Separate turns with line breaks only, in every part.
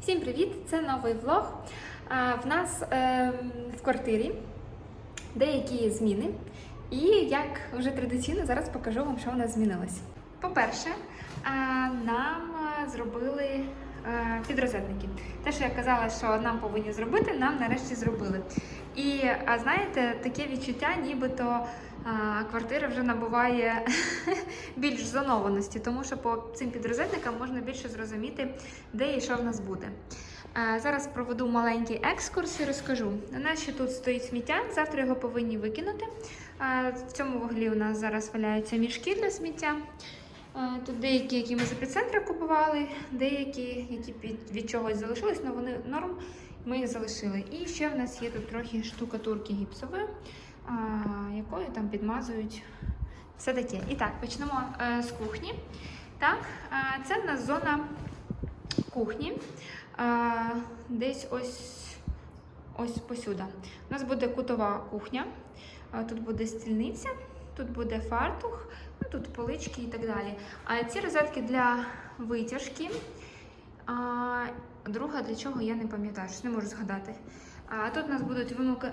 Всім привіт! Це новий влог. В нас ем, в квартирі деякі зміни. І як вже традиційно, зараз покажу вам, що у нас змінилось. По-перше, нам зробили е, підрозетники. Те, що я казала, що нам повинні зробити, нам нарешті зробили. І знаєте, таке відчуття, нібито квартира вже набуває більш зонованості, тому що по цим підрозетникам можна більше зрозуміти, де і що в нас буде. Зараз проведу маленький екскурс і розкажу. У нас ще тут стоїть сміття, завтра його повинні викинути. В цьому вуглі у нас зараз валяються мішки для сміття. Тут деякі, які ми з епіцентра купували, деякі, які від чогось залишились, але вони норм, ми їх залишили. І ще в нас є тут трохи штукатурки гіпсової, якою там підмазують все таке. І так, почнемо е, з кухні. Так, е, це в нас зона кухні. Е, десь ось, ось посюди. У нас буде кутова кухня. Тут буде стільниця, тут буде фартух, ну, тут полички і так далі. А ці розетки для витяжки. А, друга для чого я не пам'ятаю, щось не можу згадати. А тут у нас будуть вимика-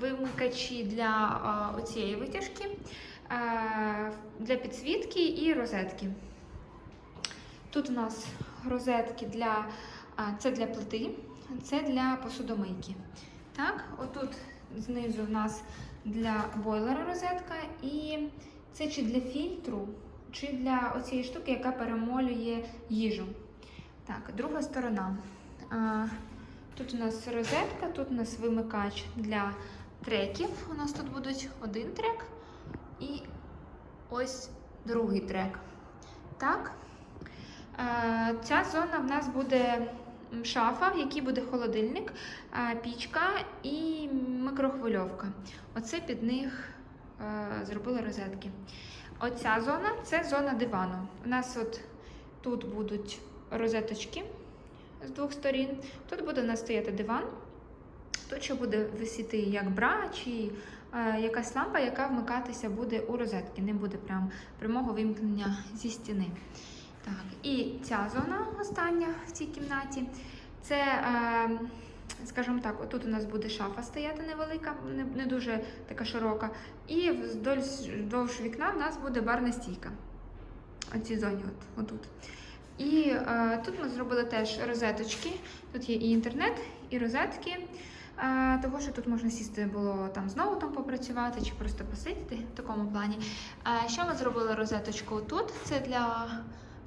вимикачі для а, оцієї витяжки, для підсвітки і розетки. Тут у нас розетки для це для плити, це для посудомийки. Так, отут знизу в нас для бойлера розетка, і це чи для фільтру, чи для оцієї штуки, яка перемолює їжу. Так, друга сторона. Тут у нас розетка, тут у нас вимикач для треків. У нас тут будуть один трек і ось другий трек. Так. Е, Ця зона в нас буде шафа, в якій буде холодильник, е, пічка і микрохвильовка. Оце під них е, зробили розетки. Оця зона це зона дивану. У нас от тут будуть розеточки з двох сторін. Тут буде у нас стояти диван. Тут ще буде висіти як бра чи е, якась лампа, яка вмикатися буде у розетки. Не буде прям прямого вимкнення зі стіни. Так, і ця зона остання в цій кімнаті. Це, е, скажімо так, отут у нас буде шафа стояти невелика, не, не дуже така широка. І вздовж, вікна в нас буде барна стійка. У цій зоні, от, отут. І е, тут ми зробили теж розеточки. Тут є і інтернет, і розетки. Е, того, що тут можна сісти було там знову там попрацювати чи просто посидіти в такому плані. Е, що ми зробили розеточку тут? Це для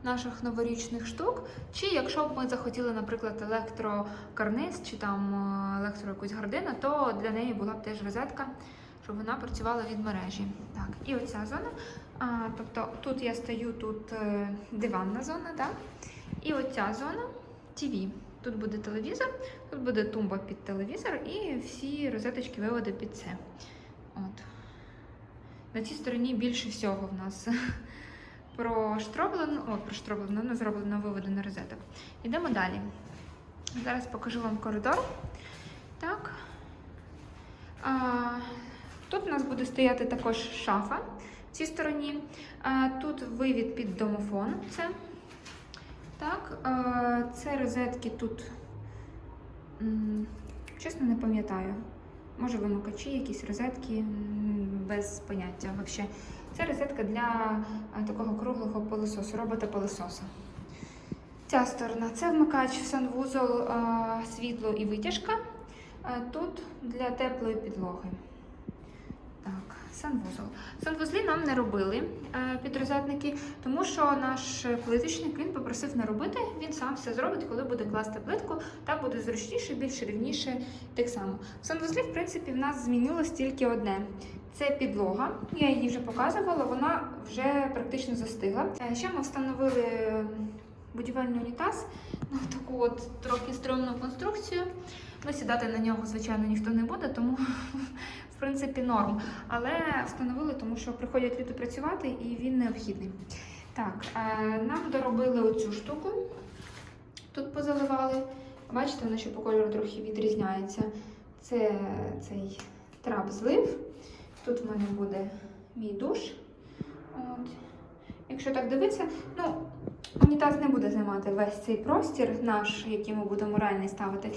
наших новорічних штук. Чи якщо б ми захотіли, наприклад, електрокарниз чи там е, електро якусь гардину, то для неї була б теж розетка, щоб вона працювала від мережі. Так, і оця зона. А, тобто тут я стою, тут е, диванна зона, так? І оця зона TV. Тут буде телевізор, тут буде тумба під телевізор і всі розеточки виводи під це. От. На цій стороні більше всього в нас проштроблено, о, проштроблено, не зроблено виведено розеток. Йдемо далі. Зараз покажу вам коридор. Так. А, тут у нас буде стояти також шафа цій стороні. Тут вивід під домофон. Це. Так, це розетки тут. Чесно, не пам'ятаю. Може, вимикачі, якісь розетки без поняття. Вообще. Це розетка для такого круглого пилососу, робота-пилососа. Ця сторона це вмикач в санвузол, світло і витяжка. Тут для теплої підлоги. Так, санвузол. Санвузлі нам не робили е, підрозетники, тому що наш плиточник він попросив не робити. Він сам все зробить, коли буде класти плитку. Так буде зручніше, більш рівніше. Так само. Санвузлі, в принципі, в нас змінилось тільки одне. Це підлога. Я її вже показувала, вона вже практично застигла. Е, Ще ми встановили будівельний унітаз на таку от трохи стрьомну конструкцію. Ну, сідати на нього, звичайно, ніхто не буде, тому принципі норм. Але встановили, тому що приходять люди працювати і він необхідний. Так, е, нам доробили оцю штуку. Тут позаливали. Бачите, вона ще по кольору трохи відрізняється. Це цей трап злив. Тут в мене буде мій душ. От. Якщо так дивитися, ну, Унітаз не буде займати весь цей простір наш, який ми будемо реальний ставити,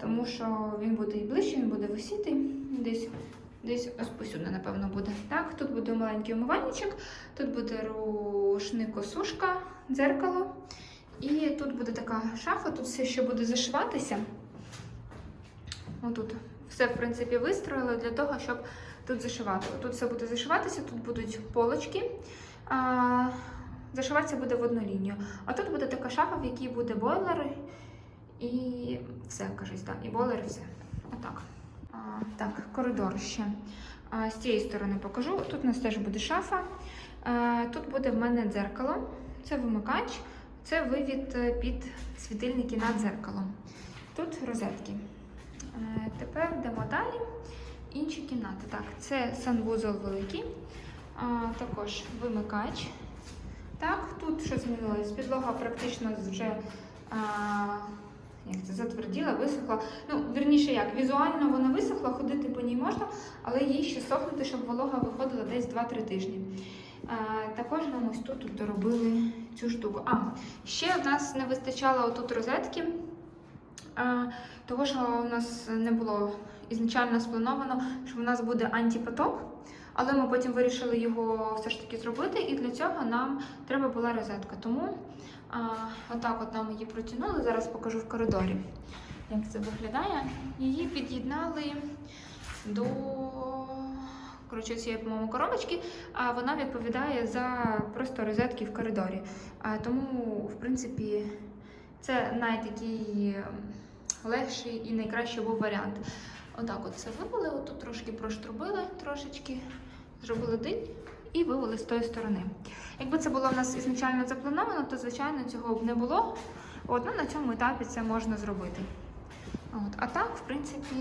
тому що він буде і ближче, він буде висіти десь. Десь ось посюди, напевно, буде. Так, тут буде маленький умивальничок, тут буде рушник-осушка, дзеркало. І тут буде така шафа, тут все ще буде зашиватися. Отут. Все, в принципі, вистроїли для того, щоб тут зашивати. Тут все буде зашиватися, тут будуть полочки. А, зашиватися буде в одну лінію. А тут буде така шафа, в якій буде бойлер і все, кажуть, так, і бойлер, і все. Отак. Так, коридор ще. З цієї сторони покажу. Тут у нас теж буде шафа. Тут буде в мене дзеркало. Це вимикач, це вивід е, під світильники над дзеркалом. Тут розетки. Е, Тепер йдемо далі. Інші кімнати. Так, це санвузол великий, також вимикач. Так, тут що змінилось? Підлога практично вже як це, затверділа, висохла. Ну, вірніше як, візуально вона висохла, ходити по ній можна, але їй ще сохнути, щоб волога виходила десь 2-3 тижні. А, також нам ось тут, доробили цю штуку. А, ще в нас не вистачало отут розетки. А, того, що у нас не було ізначально сплановано, що в нас буде антипотоп, але ми потім вирішили його все ж таки зробити, і для цього нам треба була розетка. Тому а, отак от нам її протягнули. Зараз покажу в коридорі, як це виглядає. Її під'єднали до коротше, цієї, по-моєму, коробочки, а вона відповідає за просто розетки в коридорі. А, тому, в принципі, це найтакий ем, легший і найкращий був варіант. Отак от це вивели, отут трошки проштрубили трошечки, зробили день і вивели з тої сторони. Якби це було в нас ізначально заплановано, то звичайно цього б не було. От, ну, на цьому етапі це можна зробити. От, а так, в принципі,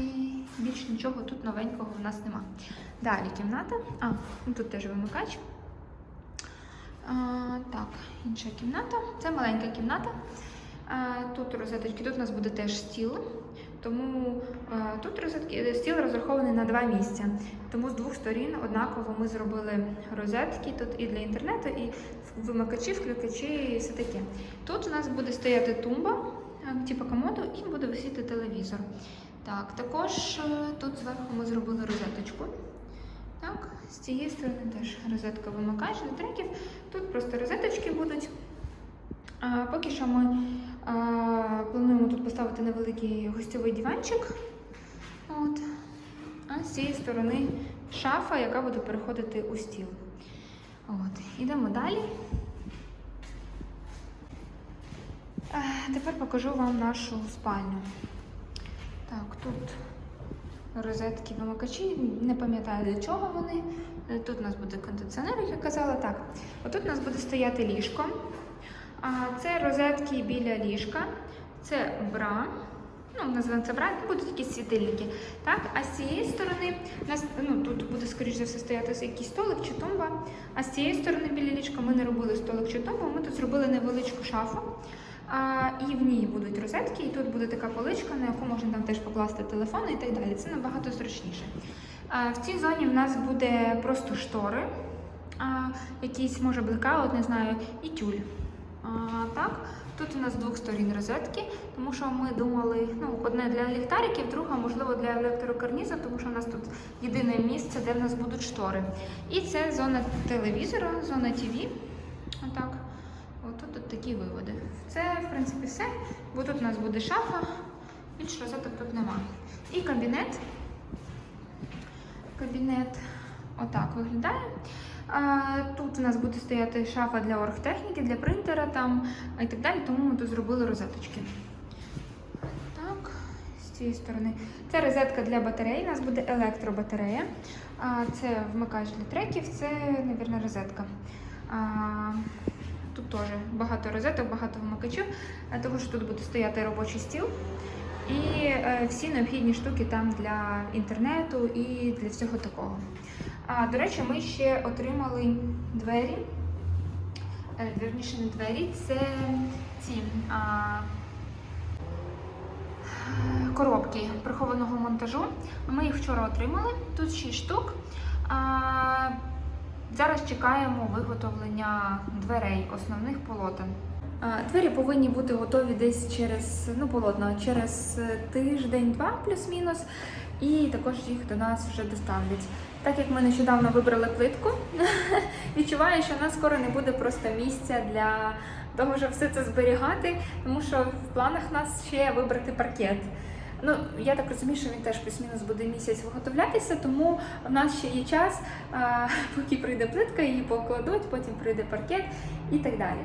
більш нічого тут новенького в нас нема. Далі кімната. А, ну, тут теж вимикач. А, так, інша кімната. Це маленька кімната. А, Тут розеточки, тут у нас буде теж стіл. Тому а, тут розетки, стіл розрахований на два місця. Тому з двох сторін однаково ми зробили розетки тут і для інтернету, і вимикачі, включачі, і все таке. Тут у нас буде стояти тумба, типу комоду, і буде висіти телевізор. Так, також е, тут зверху ми зробили розеточку. Так, з цієї сторони теж розетка вимикач для треків. Тут просто розеточки будуть. Поки що ми плануємо тут поставити невеликий гостьовий диванчик. От. А з цієї сторони шафа, яка буде переходити у стіл. От. Ідемо далі. Тепер покажу вам нашу спальню. Так, тут розетки вимикачі, не пам'ятаю для чого вони. Тут у нас буде кондиціонер, як я казала. Так, отут у нас буде стояти ліжко. Це розетки біля ліжка, це бра. Ну, називаємо це бра, будуть якісь світильники. Так, а з цієї сторони ну, тут буде, скоріш за все, стояти якийсь столик чи тумба. А з цієї сторони біля ліжка ми не робили столик чи тумбу, ми тут зробили невеличку шафу. А, і в ній будуть розетки, і тут буде така поличка, на яку можна там теж покласти телефони і так далі. Це набагато зручніше. А, в цій зоні в нас буде просто штори, а, якийсь може блекаут, не знаю, і тюль. Так, тут у нас двох сторін розетки, тому що ми думали, ну, одне для ліхтариків, друга, можливо, для електрокарніза, тому що у нас тут єдине місце, де в нас будуть штори. І це зона телевізора, зона ТВ. Отак. От тут такі виводи. Це, в принципі, все. Бо тут у нас буде шафа, більш розеток тут немає. І кабінет. Кабінет отак виглядає. Тут у нас буде стояти шафа для оргтехніки, для принтера там і так далі, тому ми тут зробили розеточки. Так, з цієї сторони. Це розетка для батарей, у нас буде електробатарея. Це вмикач для треків, це, мабуть, розетка. Тут теж багато розеток, багато вмикачів, тому що тут буде стояти робочий стіл. І е, всі необхідні штуки там для інтернету і для всього такого. А, до речі, ми ще отримали двері. Е, Вірніше, не двері, це ці а, коробки прихованого монтажу. Ми їх вчора отримали. Тут 6 штук. А, Зараз чекаємо виготовлення дверей, основних полотен. Двері повинні бути готові десь через ну полотна через е, тиждень-два плюс-мінус, і також їх до нас вже доставлять. Так як ми нещодавно вибрали плитку, відчуваю, що у нас скоро не буде просто місця для того, щоб все це зберігати, тому що в планах нас ще вибрати паркет. Ну, я так розумію, що він теж плюс-мінус буде місяць виготовлятися, тому в нас ще є час, поки прийде плитка, її покладуть, потім прийде паркет і так далі.